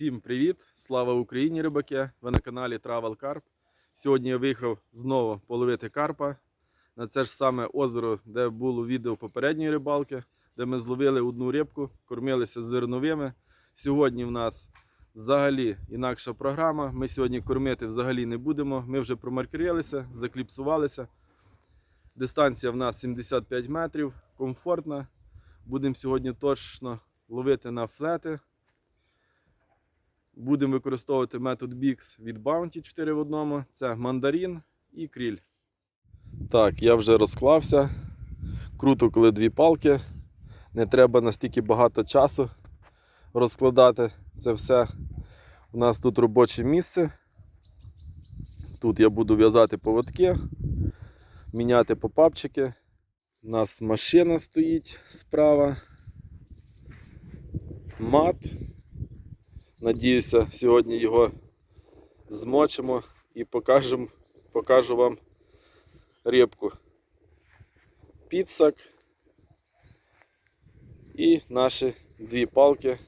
Всім привіт! Слава Україні, рибаки! Ви на каналі Travel Carp. Сьогодні я виїхав знову половити карпа на це ж саме озеро, де було відео попередньої рибалки, де ми зловили одну рибку, кормилися зерновими. Сьогодні в нас взагалі інакша програма. Ми сьогодні кормити взагалі не будемо. Ми вже промаркерилися, закліпсувалися. Дистанція в нас 75 метрів, комфортна. Будемо сьогодні точно ловити на флети. Будемо використовувати метод BIX від Bounty 4 в одному. Це мандарин і кріль. Так, я вже розклався. Круто, коли дві палки. Не треба настільки багато часу розкладати це все. У нас тут робоче місце. Тут я буду в'язати поводки, міняти попапчики. У нас машина стоїть справа. Мат. Надіюся, сьогодні його змочимо і покажемо, покажу вам рибку. Підсак і наші дві палки,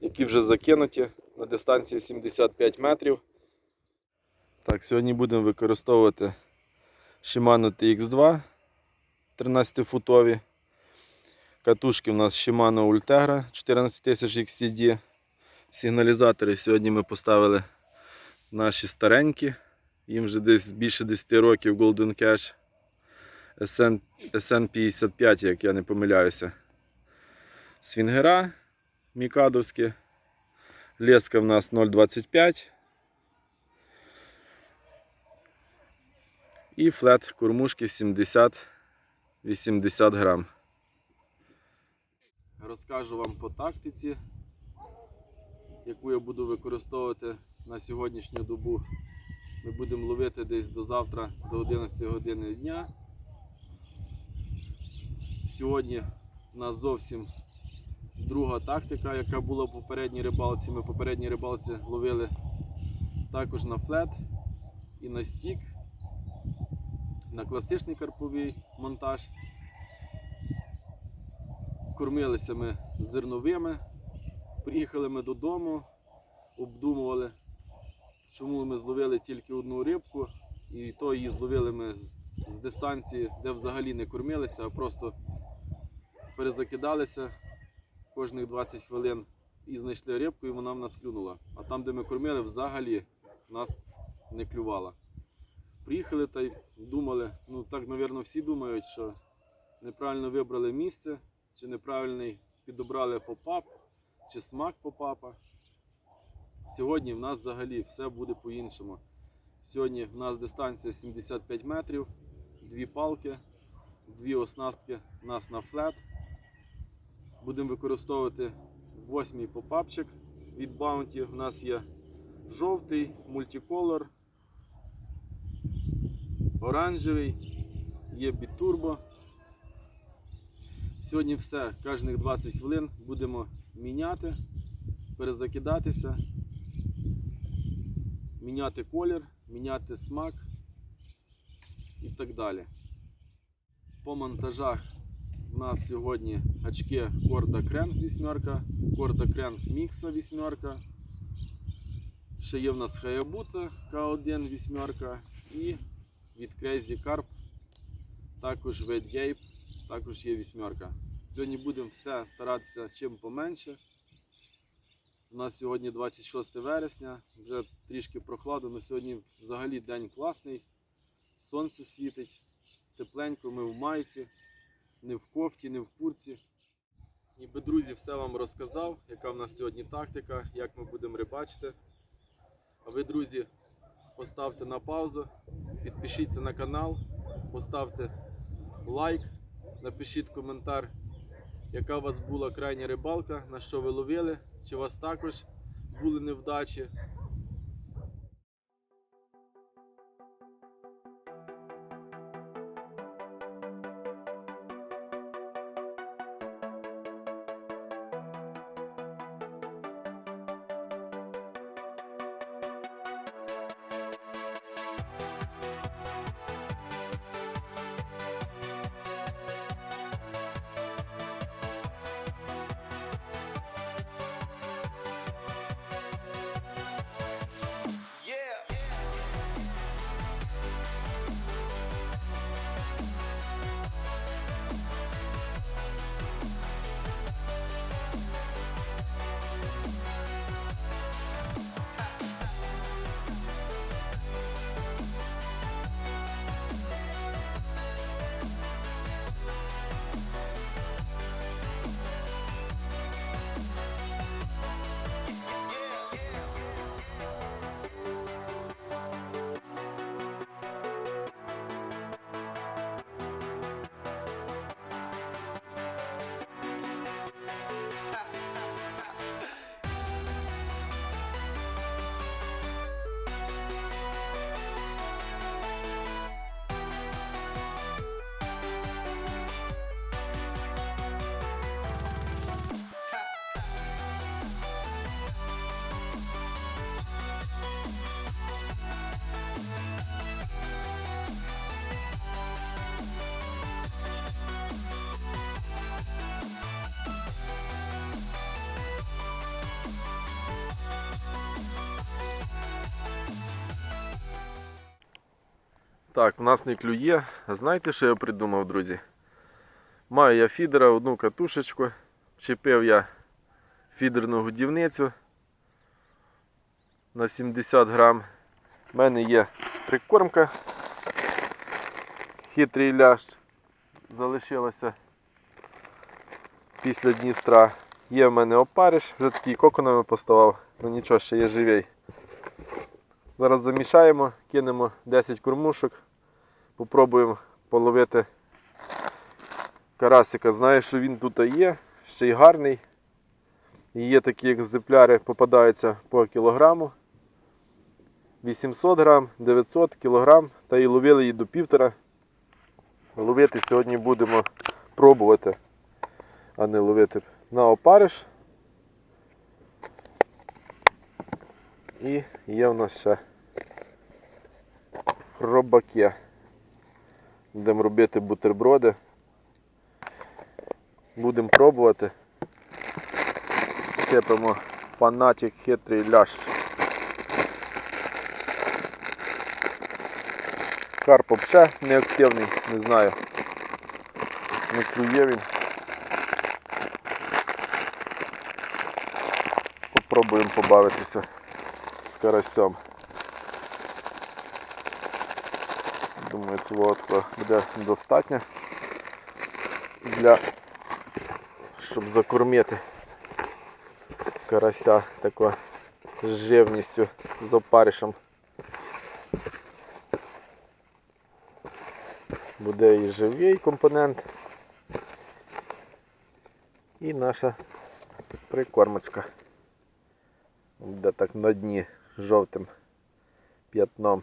які вже закинуті на дистанції 75 метрів. Так, сьогодні будемо використовувати Shimano TX2 13-футові. Катушки у нас Shimano Ultegra 14000 XCD. Сигналізатори сьогодні ми поставили наші старенькі. Їм вже десь більше 10 років Golden Cash SN, SN55, як я не помиляюся. Свінгера Мікадовські. Леска в нас 0,25. І флет кормушки 70-80 грам. Розкажу вам по тактиці, яку я буду використовувати на сьогоднішню добу. Ми будемо ловити десь до завтра, до 11 години дня. Сьогодні у нас зовсім друга тактика, яка була в попередній рибалці. Ми в попередній рибалці ловили також на флет і на стік, на класичний карповий монтаж. Кормилися ми зерновими, приїхали ми додому, обдумували, чому ми зловили тільки одну рибку, і то її зловили ми з, дистанції, де взагалі не кормилися, а просто перезакидалися кожних 20 хвилин і знайшли рибку, і вона в нас клюнула. А там, де ми кормили, взагалі нас не клювала. Приїхали та й думали, ну так, мабуть, всі думають, що неправильно вибрали місце чи неправильний підобрали попап, чи смак попапа. Сьогодні в нас взагалі все буде по-іншому. Сьогодні в нас дистанція 75 метрів, дві палки, дві оснастки у нас на флет. Будемо використовувати восьмий попапчик від Bounty. У нас є жовтий, мультиколор, оранжевий, є бітурбо. Сьогодні все, кожних 20 хвилин будемо міняти, перезакидатися, міняти колір, міняти смак і так далі. По монтажах у нас сьогодні гачки Корда Кренк 8, Корда Кренк Мікса 8. Ще є в нас Hayabusa K1 8 і від Crazy Carp також Wet Gape також є вісьмерка. Сьогодні будемо все старатися чим поменше. У нас сьогодні 26 вересня, вже трішки прохладно, але сьогодні взагалі день класний. Сонце світить, тепленько, ми в майці, не в кофті, не в курці. Ніби друзі, все вам розказав, яка в нас сьогодні тактика, як ми будемо рибачити. А ви, друзі, поставте на паузу, підпишіться на канал, поставте лайк. Напишіть коментар, яка у вас була крайня рибалка, на що ви ловили, чи у вас також були невдачі. Так, в нас не клює. Знаєте, що я придумав, друзі? Маю я фідера, одну катушечку. Чепив я фідерну годівницю на 70 грам. У мене є прикормка. Хитрий лящ залишилося після Дністра. Є в мене опариш, вже такий коконами поставав, ну нічого, ще є живий. Зараз замішаємо, кинемо 10 кормушок, попробуємо половити карасика. Знаю, що він тут є, ще й гарний. Є такі екземпляри, попадаються по кілограму. 800 грам, 900 кілограм, та і ловили її до півтора. Ловити сьогодні будемо пробувати, а не ловити на опариш. І є в нас ще хробаки. Будемо робити бутерброди. Будемо пробувати. Сипемо фанатик хитрий лящ. Карп взагалі не активний, не знаю. Не клює він. Попробуємо побавитися з карасем. Думаю, цього такого буде достатньо для щоб закормити карася такою живністю з опаришем. Буде і живий компонент. І наша прикормочка. Буде так на дні жовтим п'ятном.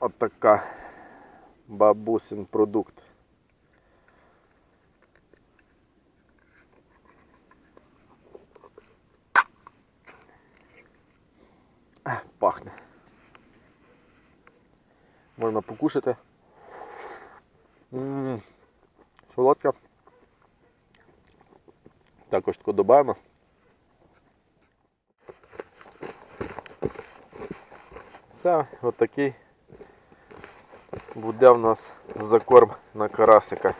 От така бабусин продукт. Пахне. Можна покушати. Ммм, солодка. Також тако додаємо. Все, от такий буде в нас закорм на карасика.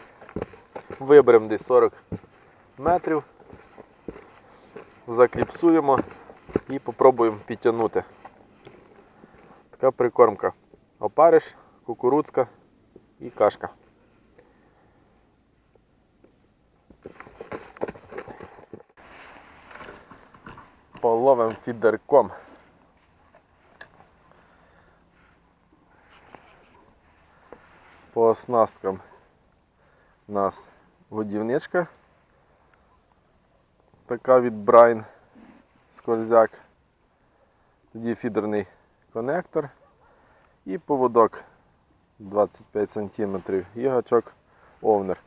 Виберемо десь 40 метрів, закліпсуємо і попробуємо підтягнути. Така прикормка. Опариш, кукурудзка і кашка. Половим фідерком. По оснасткам у нас годівничка. Така від Брайн скользяк. Тоді фідерний конектор і поводок 25 см і гачок овнер.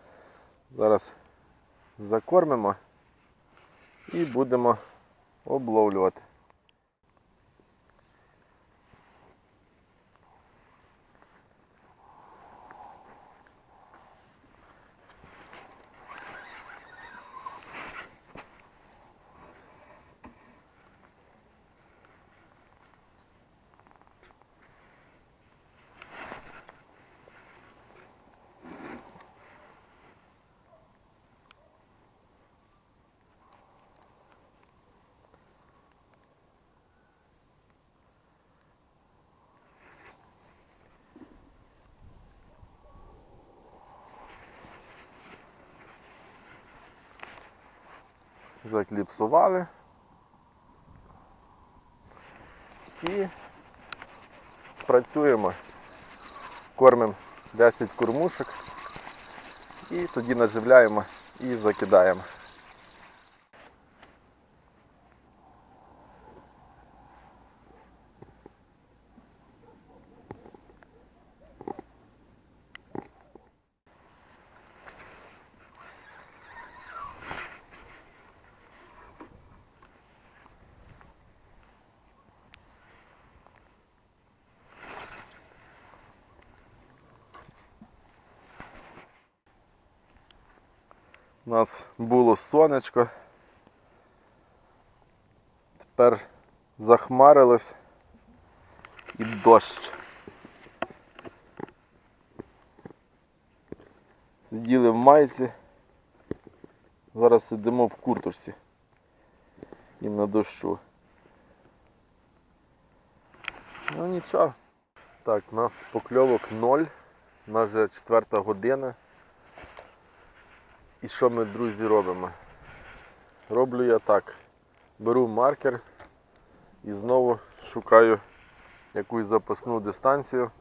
Зараз закормимо і будемо обловлювати. Закліпсували. І працюємо. Кормимо 10 кормушок і тоді наживляємо і закидаємо. було сонечко. Тепер захмарилось і дощ. Сиділи в майці, зараз сидимо в куртурсі і на дощу. Ну нічого. Так, у нас покльовок ноль, у нас вже четверта година. І що ми, друзі, робимо? Роблю я так. Беру маркер і знову шукаю якусь запасну дистанцію,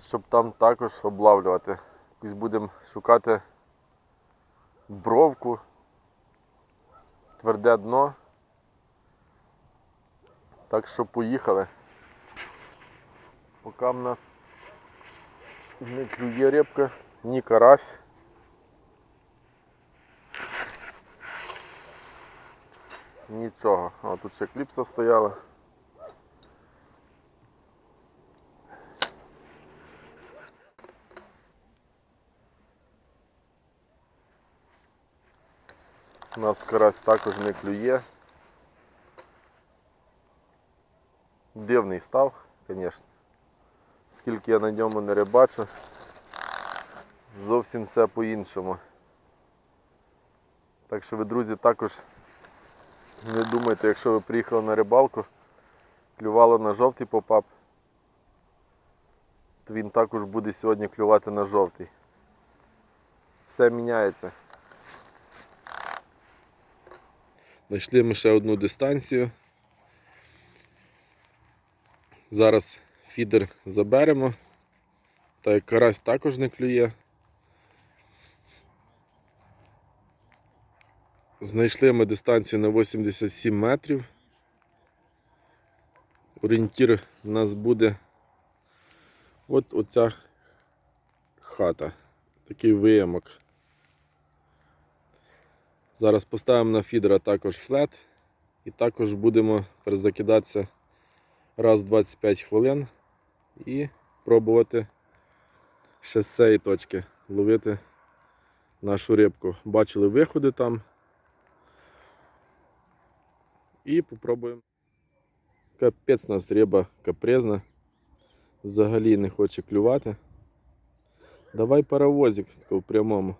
щоб там також облавлювати. Якусь будемо шукати бровку, тверде дно. Так що поїхали. Поки в нас не клює рибка, ні карась. Нічого. А тут ще кліпса стояла. У нас карась також не клює. Дивний став, звісно. Скільки я на ньому не рибачу, зовсім все по-іншому. Так що ви, друзі, також не думайте, якщо ви приїхали на рибалку, клювало на жовтий попап, то він також буде сьогодні клювати на жовтий. Все міняється. Знайшли ми ще одну дистанцію. Зараз фідер заберемо. Та як карась також не клює. Знайшли ми дистанцію на 87 метрів. Орієнтір у нас буде от оця хата. Такий виямок. Зараз поставимо на фідера також флет і також будемо перезакидатися раз в 25 хвилин і пробувати ще з цієї точки ловити нашу рибку. Бачили виходи там. І попробуємо. Капець у нас риба капризна. Взагалі не хоче клювати. Давай паровозик в прямому.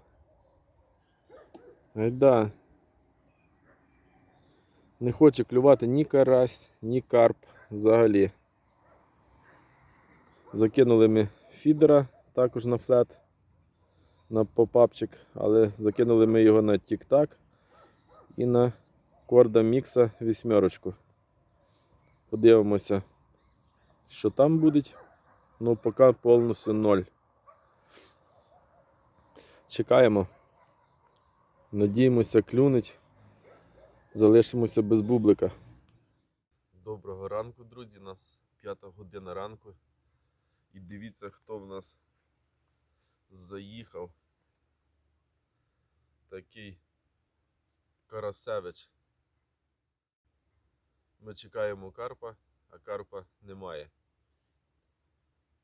Айда. Не хоче клювати ні карась, ні карп взагалі. Закинули ми фідера також на флет, на попапчик, але закинули ми його на тік-так і на корда мікса вісьмерочку. Подивимося, що там буде. Ну, поки повністю ноль. Чекаємо. Надіємося, клюнуть. Залишимося без бублика. Доброго ранку, друзі. У нас п'ята година ранку. І дивіться, хто в нас заїхав. Такий Карасевич. Ми чекаємо карпа, а карпа немає.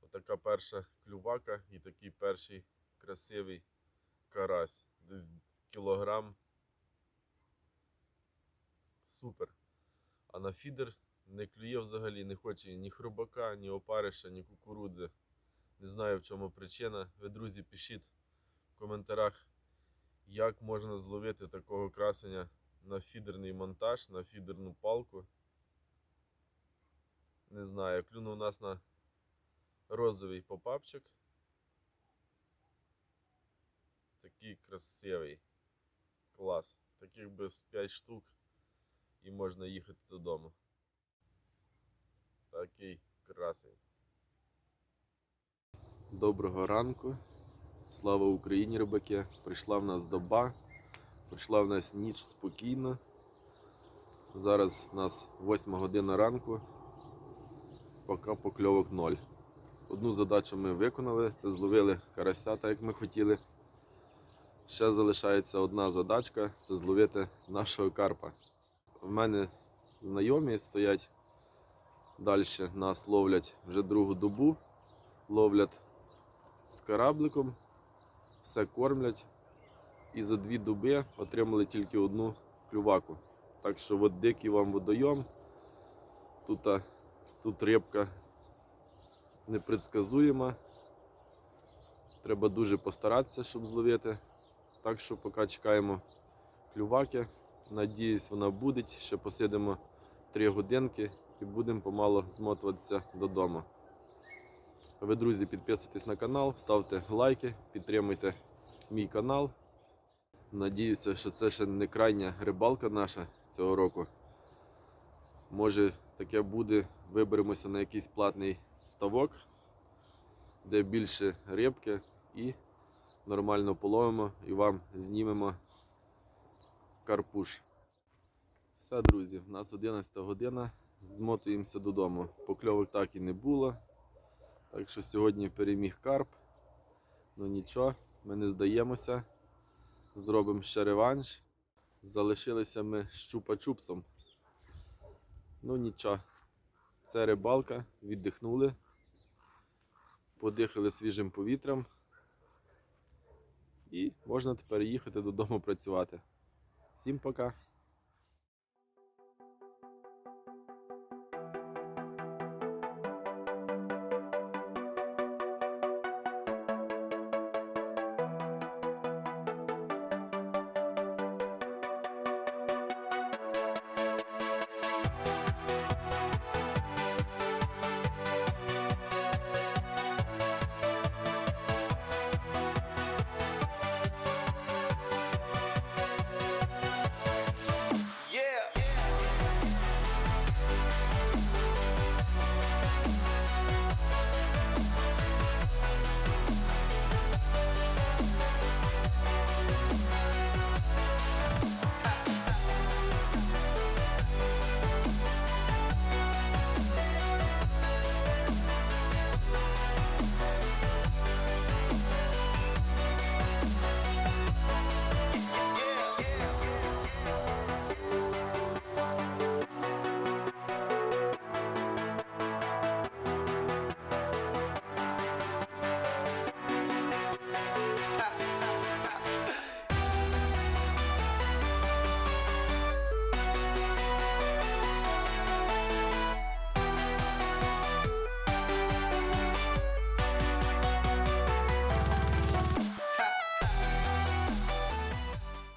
Отака перша клювака і такий перший красивий карась. Десь кілограм. Супер. А на фідер не клює взагалі, не хоче ні хробака, ні опариша, ні кукурудзи. Не знаю в чому причина. Ви, друзі, пишіть в коментарях, як можна зловити такого красення на фідерний монтаж, на фідерну палку. Не знаю, клюнув у нас на розовий попапчик. Такий красивий. Клас. Таких би з 5 штук і можна їхати додому. Такий красень. Доброго ранку. Слава Україні, рибаки! Прийшла в нас доба, прийшла в нас ніч спокійно. Зараз у нас 8 година ранку, поки покльовок ноль. Одну задачу ми виконали, це зловили карася, так як ми хотіли. Ще залишається одна задачка це зловити нашого карпа. В мене знайомі стоять далі, нас ловлять вже другу добу, ловлять з корабликом, все кормлять. І за дві доби отримали тільки одну клюваку. Так що от дикий вам водойом. Тут, тут рибка непредсказуєма. Треба дуже постаратися, щоб зловити. Так що поки чекаємо клюваки. Надіюсь, вона буде. Ще посидимо 3 годинки і будемо помало змотуватися додому. Ви, друзі, підписуйтесь на канал, ставте лайки, підтримуйте мій канал. Надіюся, що це ще не крайня рибалка наша цього року. Може таке буде, виберемося на якийсь платний ставок, де більше рибки і нормально половимо і вам знімемо карпуш. Все, друзі, у нас 11 година. Змотуємося додому. Покльовок так і не було. Так що сьогодні переміг карп. Ну нічого, ми не здаємося. Зробимо ще реванш. Залишилися ми з чупа-чупсом. Ну нічого. Це рибалка, віддихнули, подихали свіжим повітрям. І можна тепер їхати додому працювати. Всім пока!